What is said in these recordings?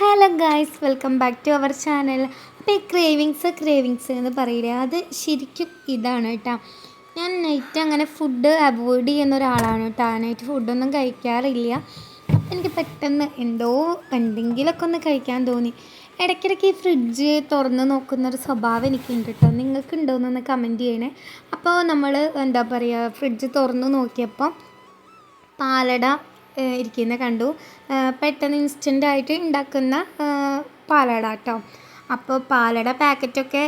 Hello guys welcome back to our channel. അപ്പോൾ ഈ cravings cravings എന്ന് പറയില്ലേ അത് ശരിക്കും ഇതാണ് കേട്ടോ. ഞാൻ നൈറ്റ് അങ്ങനെ ഫുഡ് അവോയ്ഡ് ചെയ്യുന്ന ഒരാളാണ് കേട്ടോ. നൈറ്റ് ഫുഡൊന്നും കഴിക്കാറില്ല. അപ്പം എനിക്ക് പെട്ടെന്ന് എന്തോ എന്തെങ്കിലുമൊക്കെ ഒന്ന് കഴിക്കാൻ തോന്നി. ഇടയ്ക്കിടയ്ക്ക് ഈ ഫ്രിഡ്ജ് തുറന്ന് നോക്കുന്ന ഒരു സ്വഭാവം എനിക്കുണ്ട് കേട്ടോ. നിങ്ങൾക്ക് ഉണ്ടോയെന്നൊന്ന് കമന്റ് ചെയ്യണേ. അപ്പോൾ നമ്മൾ എന്താ പറയുക ഫ്രിഡ്ജ് തുറന്ന് നോക്കിയപ്പോൾ പാലട ഇരിക്കുന്നത് കണ്ടു. പെട്ടെന്ന് ഇൻസ്റ്റന്റ് ആയിട്ട് ഉണ്ടാക്കുന്ന പാലട കേട്ടോ അപ്പോൾ പാലട പാക്കറ്റൊക്കെ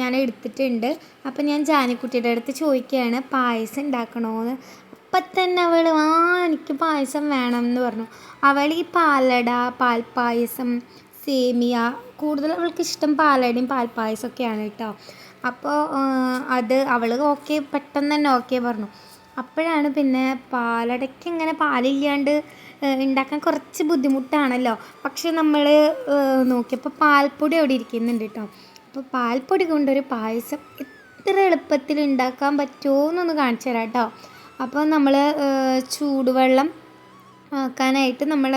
ഞാൻ എടുത്തിട്ടുണ്ട്. അപ്പോൾ ഞാൻ ജാനിക്കുട്ടിയുടെ അടുത്ത് ചോദിക്കുകയാണ് പായസം ഉണ്ടാക്കണമെന്ന് അപ്പം തന്നെ അവൾ ആ എനിക്ക് പായസം വേണം എന്ന് പറഞ്ഞു. അവൾ ഈ പാലട പാൽപ്പായസം സേമിയ കൂടുതൽ അവൾക്ക് ഇഷ്ടം പാലടയും പാൽപ്പായസമൊക്കെയാണ് കേട്ടോ അപ്പോൾ അത് അവൾ ഓക്കെ പെട്ടെന്ന് തന്നെ ഓക്കെ പറഞ്ഞു. അപ്പോഴാണ് പിന്നെ പാലടയ്ക്ക് ഇങ്ങനെ പാലില്ലാണ്ട് ഉണ്ടാക്കാൻ കുറച്ച് ബുദ്ധിമുട്ടാണല്ലോ. പക്ഷെ നമ്മൾ നോക്കിയപ്പോൾ പാൽപ്പൊടി അവിടെ ഇരിക്കുന്നുണ്ട് കേട്ടോ അപ്പോൾ പാൽപ്പൊടി കൊണ്ടൊരു പായസം എത്ര എളുപ്പത്തിൽ ഉണ്ടാക്കാൻ പറ്റുമോ എന്നൊന്ന് കാണിച്ചു തരാം കേട്ടോ അപ്പോൾ നമ്മൾ ചൂടുവെള്ളം ആക്കാനായിട്ട് നമ്മൾ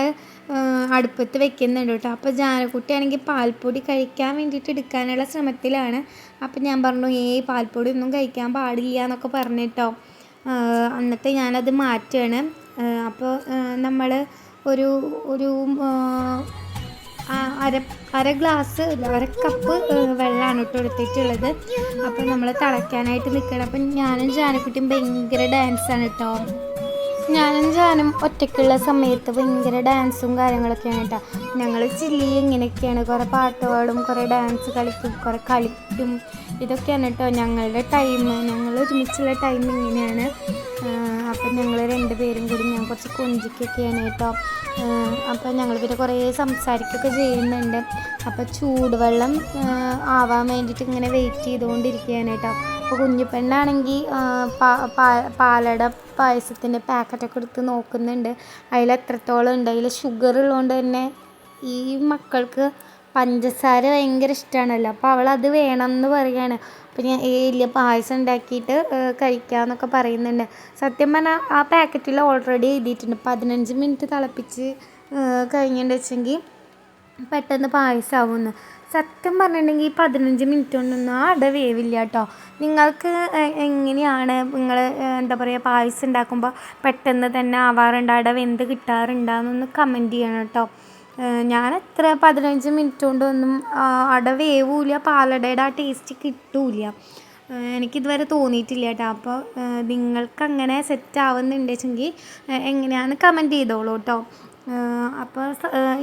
അടുപ്പത്ത് വെക്കുന്നുണ്ട് കേട്ടോ അപ്പോൾ ജാനക്കുട്ടിയാണെങ്കിൽ പാൽപ്പൊടി കഴിക്കാൻ വേണ്ടിയിട്ട് എടുക്കാനുള്ള ശ്രമത്തിലാണ്. അപ്പോൾ ഞാൻ പറഞ്ഞു ഏയ് പാൽപ്പൊടി ഒന്നും കഴിക്കാൻ പാടില്ല എന്നൊക്കെ പറഞ്ഞിട്ടോ എന്നിട്ട് ഞാനത് മാറ്റുകയാണ് അപ്പോൾ നമ്മൾ ഒരു ഒരു അര അര ഗ്ലാസ് അര കപ്പ് വെള്ളമാണ് ഇട്ട് എടുത്തിട്ടുള്ളത് അപ്പോൾ നമ്മൾ തിളയ്ക്കാനായിട്ട് നിൽക്കണം അപ്പം ഞാനും ജാനക്കുട്ടിയും ഭയങ്കര ഡാൻസാണ് കേട്ടോ ഞാനും ഞാനും ഒറ്റയ്ക്കുള്ള സമയത്ത് ഭയങ്കര ഡാൻസും കാര്യങ്ങളൊക്കെയാണ് കേട്ടോ. ഞങ്ങൾ ചില്ലി ഇങ്ങനെയൊക്കെയാണ്. കുറേ പാട്ട് പാടും കുറേ ഡാൻസ് കളിക്കും കുറേ കളിക്കും. ഇതൊക്കെയാണ് കേട്ടോ ഞങ്ങളുടെ ടൈം ഞങ്ങൾ ഒരുമിച്ചുള്ള ടൈം ഇങ്ങനെയാണ്. അപ്പം ഞങ്ങൾ രണ്ടുപേരും കൂടി ഞാൻ കുറച്ച് കൊഞ്ചിക്കൊക്കെയാണ് കേട്ടോ. അപ്പം ഞങ്ങൾ പിന്നെ കുറേ സംസാരിക്കുകയൊക്കെ ചെയ്യുന്നുണ്ട്. അപ്പോൾ ചൂടുവെള്ളം ആവാൻ വേണ്ടിയിട്ട് ഇങ്ങനെ വെയിറ്റ് ചെയ്തുകൊണ്ടിരിക്കുകയാണ് കേട്ടോ. അപ്പോൾ കുഞ്ഞു പെണ്ണാണെങ്കിൽ പാലട പായസത്തിന്റെ പാക്കറ്റൊക്കെ എടുത്ത് നോക്കുന്നുണ്ട്. അതിൽ എത്രത്തോളം ഉണ്ട്? അതിൽ ഷുഗർ ഉള്ളതുകൊണ്ട് തന്നെ ഈ മക്കൾക്ക് പഞ്ചസാര ഭയങ്കര ഇഷ്ടമാണല്ലോ അപ്പോൾ വേണം എന്ന് പറയുകയാണ് അപ്പോൾ ഞാൻ ഇല്ല പായസം ഉണ്ടാക്കിയിട്ട് കഴിക്കാമെന്നൊക്കെ പറയുന്നുണ്ട്. സത്യം പറഞ്ഞാൽ ആ പാക്കറ്റിൽ ഓൾറെഡി എഴുതിയിട്ടുണ്ട്. പതിനഞ്ച് മിനിറ്റ് തിളപ്പിച്ച് കഴിഞ്ഞിട്ട് വെച്ചെങ്കിൽ പെട്ടെന്ന് പായസമാവുമെന്ന് സത്യം പറഞ്ഞിട്ടുണ്ടെങ്കിൽ പതിനഞ്ച് മിനിറ്റ് കൊണ്ടൊന്നും ആ അട വേവില്ല കേട്ടോ നിങ്ങൾക്ക് എങ്ങനെയാണ് നിങ്ങൾ എന്താ പറയുക പായസം ഉണ്ടാക്കുമ്പോൾ പെട്ടെന്ന് തന്നെ ആവാറുണ്ട് അട വെന്ത് കിട്ടാറുണ്ടെന്നൊന്ന് കമന്റ് ചെയ്യണം കേട്ടോ ഞാൻ എത്ര പതിനഞ്ച് മിനിറ്റ് കൊണ്ടൊന്നും അട വേവില്ല പാലടയുടെ ആ ടേസ്റ്റ് കിട്ടില്ല എനിക്കിതുവരെ തോന്നിയിട്ടില്ല കേട്ടോ. അപ്പോൾ നിങ്ങൾക്കങ്ങനെ ആവുന്നുണ്ടെങ്കിൽ എങ്ങനെയാണെന്ന് കമന്റ് ചെയ്തോളൂ കേട്ടോ. അപ്പോൾ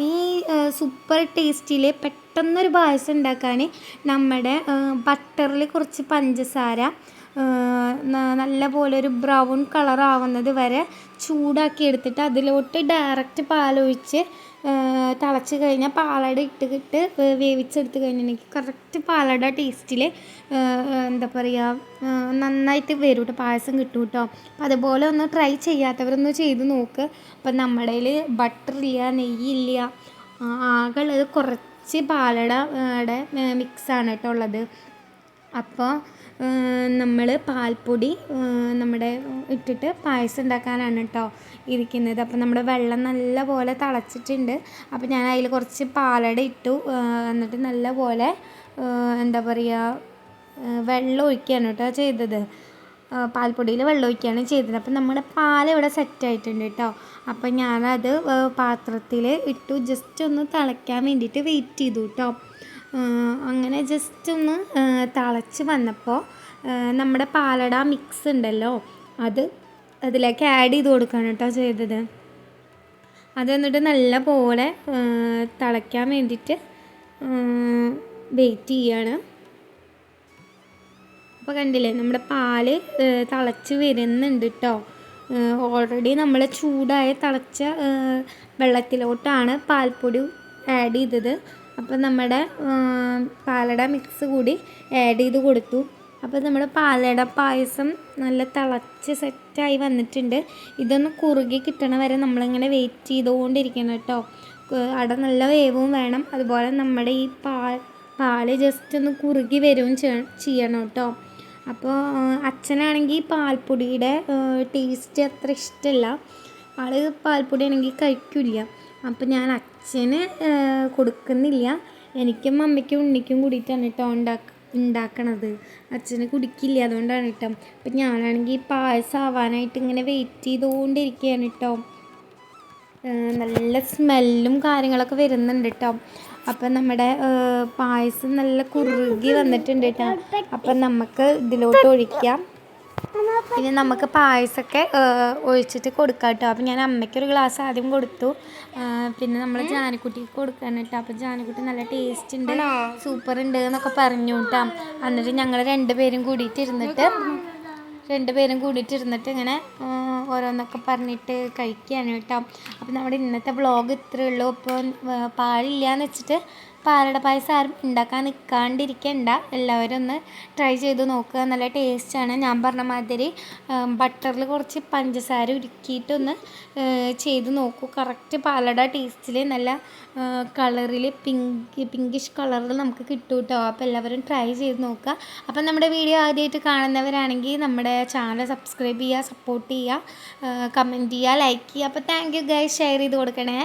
ഈ സൂപ്പർ ടേസ്റ്റിൽ പെട്ടെന്നൊരു പായസം ഉണ്ടാക്കാൻ നമ്മുടെ ബട്ടറിൽ കുറച്ച് പഞ്ചസാര നല്ല പോലെ ഒരു ബ്രൗൺ കളർ ആവുന്നത് വരെ ചൂടാക്കി എടുത്തിട്ട് അതിലോട്ട് ഡയറക്റ്റ് പാലൊഴിച്ച് തിളച്ച് കഴിഞ്ഞാൽ പാലട ഇട്ടിട്ട് വേവിച്ചെടുത്ത് കഴിഞ്ഞിട്ടുണ്ടെങ്കിൽ കറക്റ്റ് പാലട ടേസ്റ്റിൽ എന്താ പറയുക നന്നായിട്ട് വരും കേട്ടോ പായസം കിട്ടും കേട്ടോ അപ്പോൾ അതുപോലെ ഒന്ന് ട്രൈ ചെയ്യാത്തവരൊന്ന് ചെയ്ത് നോക്ക്. അപ്പം നമ്മുടെ ബട്ടറില്ല നെയ്യില്ല ആകെ ഉള്ളത് കുറച്ച് പാലട മിക്സാണ് കേട്ടോ ഉള്ളത്. അപ്പോൾ നമ്മൾ പാൽപ്പൊടി നമ്മുടെ ഇട്ടിട്ട് പായസം ഉണ്ടാക്കാനാണ് കേട്ടോ ഇരിക്കുന്നത്. അപ്പോൾ നമ്മുടെ വെള്ളം നല്ല പോലെ തിളച്ചിട്ടുണ്ട്. അപ്പോൾ ഞാൻ അതിൽ കുറച്ച് പാലട ഇട്ടു. എന്നിട്ട് നല്ല പോലെ എന്താ പറയുക വെള്ളം ഒഴിക്കുകയാണ് കേട്ടോ ചെയ്തത്. പാൽപ്പൊടിയിൽ വെള്ളം ഒഴിക്കുകയാണ് ചെയ്തത്. അപ്പം നമ്മുടെ പാൽ ഇവിടെ സെറ്റ് ആയിട്ടുണ്ട് കേട്ടോ അപ്പം ഞാനത് പാത്രത്തിൽ ഇട്ടു. ജസ്റ്റ് ഒന്ന് തിളയ്ക്കാൻ വേണ്ടിയിട്ട് വെയിറ്റ് ചെയ്തു കേട്ടോ അങ്ങനെ ജസ്റ്റ് ഒന്ന് തിളച്ച് വന്നപ്പോൾ നമ്മുടെ പാലട മിക്സ് ഉണ്ടല്ലോ അത് അതിലേക്ക് ആഡ് ചെയ്ത് കൊടുക്കുകയാണ് കേട്ടോ ചെയ്തത്. അത് എന്നിട്ട് നല്ല പോലെ തിളയ്ക്കാൻ വേണ്ടിയിട്ട് വെയിറ്റ് ചെയ്യാണ്. അപ്പോൾ കണ്ടില്ലേ നമ്മുടെ പാൽ തിളച്ച് വരുന്നുണ്ട് കേട്ടോ ഓൾറെഡി നമ്മൾ ചൂടായ തിളച്ച വെള്ളത്തിലോട്ടാണ് പാൽപ്പൊടി ആഡ് ചെയ്തത്. അപ്പോൾ നമ്മുടെ പാലട മിക്സ് കൂടി ആഡ് ചെയ്ത് കൊടുത്തു. അപ്പോൾ നമ്മുടെ പാലട പായസം നല്ല തിളച്ച് സെറ്റായി വന്നിട്ടുണ്ട്. ഇതൊന്ന് കുറുകി കിട്ടണ വരെ നമ്മളിങ്ങനെ വെയിറ്റ് ചെയ്തുകൊണ്ടിരിക്കണം കേട്ടോ. അട നല്ല വേവും വേണം. അതുപോലെ നമ്മുടെ ഈ പാൽ പാൽ ജസ്റ്റ് ഒന്ന് കുറുകി വരും ചെയ്യണം കേട്ടോ. അപ്പോൾ അച്ഛനാണെങ്കിൽ പാൽപ്പൊടിയുടെ ടേസ്റ്റ് അത്ര ഇഷ്ടമല്ല ആൾ പാൽപ്പൊടി ആണെങ്കിൽ കഴിക്കില്ല. അപ്പോൾ ഞാൻ അച്ഛന് കൊടുക്കുന്നില്ല. എനിക്കും അമ്മയ്ക്കും ഉണ്ണിക്കും കൂടിയിട്ടാണ് കേട്ടോ ഉണ്ടാക്ക ഉണ്ടാക്കണത്. അച്ഛന് കുടിക്കില്ല അതുകൊണ്ടാണ് കേട്ടോ അപ്പം ഞാനാണെങ്കിൽ പായസം ആവാനായിട്ട് ഇങ്ങനെ വെയിറ്റ് ചെയ്തുകൊണ്ടിരിക്കുകയാണ് കേട്ടോ നല്ല സ്മെല്ലും കാര്യങ്ങളൊക്കെ വരുന്നുണ്ട് കേട്ടോ അപ്പം നമ്മുടെ പായസം നല്ല കുറുകി വന്നിട്ടുണ്ട് കേട്ടോ അപ്പം നമുക്ക് ഇതിലോട്ട് ഒഴിക്കാം. പിന്നെ നമുക്ക് പായസമൊക്കെ ഒഴിച്ചിട്ട് കൊടുക്കാം കേട്ടോ അപ്പം ഞാൻ അമ്മയ്ക്കൊരു ഗ്ലാസ് ആദ്യം കൊടുത്തു. പിന്നെ നമ്മൾ ജാനക്കുട്ടിക്ക് കൊടുക്കാൻ കേട്ടോ. അപ്പം ജാനക്കുട്ടി നല്ല ടേസ്റ്റ് ഉണ്ട് സൂപ്പർ ഉണ്ട് എന്നൊക്കെ പറഞ്ഞു കേട്ടോ. എന്നിട്ട് ഞങ്ങൾ രണ്ടുപേരും കൂടിയിട്ട് ഇരുന്നിട്ട് രണ്ടുപേരും കൂടിയിട്ട് ഇരുന്നിട്ട് ഇങ്ങനെ ഓരോന്നൊക്കെ പറഞ്ഞിട്ട് കഴിക്കുകയാണ് കേട്ടോ. അപ്പോൾ നമ്മുടെ ഇന്നത്തെ വ്ളോഗ് ഇത്രയേ ഉള്ളൂ. അപ്പോൾ പാലില്ല എന്ന് വെച്ചിട്ട് പാലട പായസം ആരും ഉണ്ടാക്കാൻ നിൽക്കാണ്ടിരിക്കണ്ട. എല്ലാവരും ഒന്ന് ട്രൈ ചെയ്ത് നോക്കുക. നല്ല ടേസ്റ്റാണ് ഞാൻ പറഞ്ഞ മാതിരി ബട്ടറിൽ കുറച്ച് പഞ്ചസാര ഉരുക്കിയിട്ടൊന്ന് ചെയ്ത് നോക്കൂ. കറക്റ്റ് പാലട ടേസ്റ്റിൽ നല്ല കളറിൽ പിങ്ക് പിങ്കിഷ് കളറിൽ നമുക്ക് കിട്ടും കേട്ടോ അപ്പോൾ എല്ലാവരും ട്രൈ ചെയ്ത് നോക്കുക. അപ്പം നമ്മുടെ വീഡിയോ ആദ്യമായിട്ട് കാണുന്നവരാണെങ്കിൽ നമ്മുടെ ചാനൽ സബ്സ്ക്രൈബ് ചെയ്യുക സപ്പോർട്ട് ചെയ്യുക കമന്റ് ചെയ്യുക ലൈക്ക് ചെയ്യുക. അപ്പോൾ താങ്ക് യു ഗൈസ് ഷെയർ ചെയ്ത് കൊടുക്കണേ.